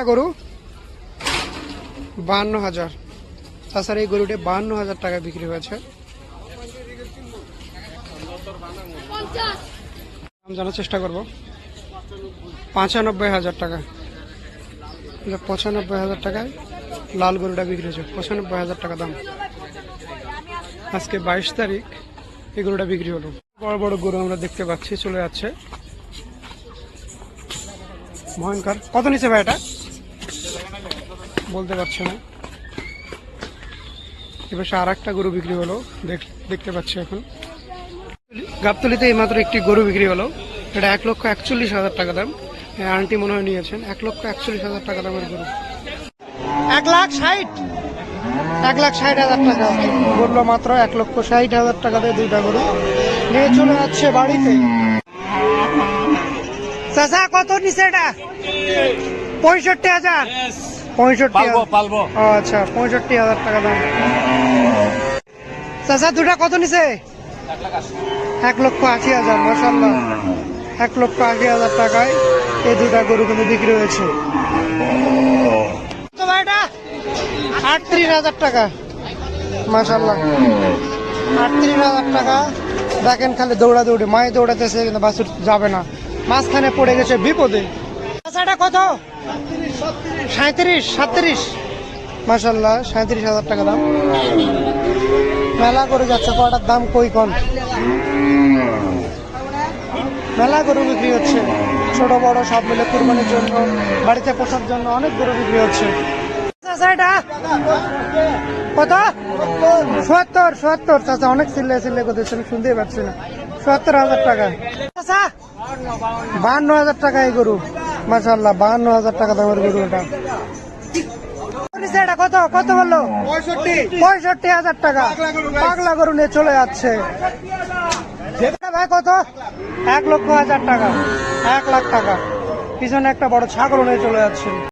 একটা গরু? বাহান্ন হাজার। তাছাড়া এই গরুটি বাহান্ন হাজার টাকা বিক্রি হয়েছে। জানার চেষ্টা করব। পঁচানব্বই হাজার টাকা। পঁচানব্বই হাজার টাকায় লাল গরুটা বিক্রি হয়েছে। পঁচানব্বই হাজার টাকা দাম। আজকে বাইশ তারিখ, এই গরুটা বিক্রি হলো। বড় বড় গরু আমরা দেখতে পাচ্ছি, চলে যাচ্ছে। ভয়ঙ্কর কত নিচে ভাই এটা? বলতে পারছে না। এবার সে আর একটা গরু বিক্রি হলো দেখ- দেখতে পাচ্ছি এখন। গাবতলিতে এইমাত্র একটি গরু বিক্রি হলো। এটা এক লক্ষ একচল্লিশ হাজার টাকা দাম। আন্টি মনে হয় নিয়েছেন এক লক্ষ একচল্লিশ হাজার টাকা দামের গরু। এক লাখ ষাট। এক লাখ ষাট হাজার টাকা বলল মাত্র এক লক্ষ ষাট হাজার টাকা দিয়ে দুইটা গরু। নিয়ে চলে যাচ্ছে বাড়িতে। চাচা কত নিচে এটা? পঁয়ষট্টি হাজার। পঁয়ষট্টি পালবো আচ্ছা পঁয়ষট্টি হাজার টাকা দাম। চাচা দুটা কত নিচে এক লক্ষ আশি হাজার মাসাল্লাহ এক লক্ষ আশি হাজার টাকায় এই দুটা গরু কিন্তু বিক্রি হয়েছে। আটত্রিশ হাজার টাকা মাসাল্লাহ আটত্রিশ হাজার টাকা। দেখেন খালি দৌড়া দৌড়ে মায়ে দৌড়াতেছে কিন্তু বাসুর যাবে না। মাঝখানে পড়ে গেছে বিপদে। আচ্ছা এটা কত? সাঁত্রিশ সাতত্রিশ মাসাল্লাহ সাঁত্রিশ হাজার টাকা দাম। মেলা করে যাচ্ছে কটার দাম কই কন মেলা গরু বিক্রি হচ্ছে। ছোট, বড়, সব মিলে কুরবানির জন্য, বাড়িতে পোষার জন্য অনেক গরু বিক্রি হচ্ছে। কত? সত্তর সত্তর। চাচা অনেক সিল্লে সিল্লে করতেছেন শুনতেই পাচ্ছি না। সত্তর হাজার টাকা। চাচা বাহান্ন হাজার টাকা এই গরু। মাসাল্লাহ বাহান্ন হাজার টাকা দামের গরু এটা। এটা কত? কত বলল? পঁয়ষট্টি। হাজার টাকা। পাগলা গরু নিয়ে চলে যাচ্ছে। ভাই কত? এক লক্ষ হাজার টাকা। এক লাখ টাকা। পিছনে একটা বড় ছাগল নিয়ে চলে যাচ্ছে।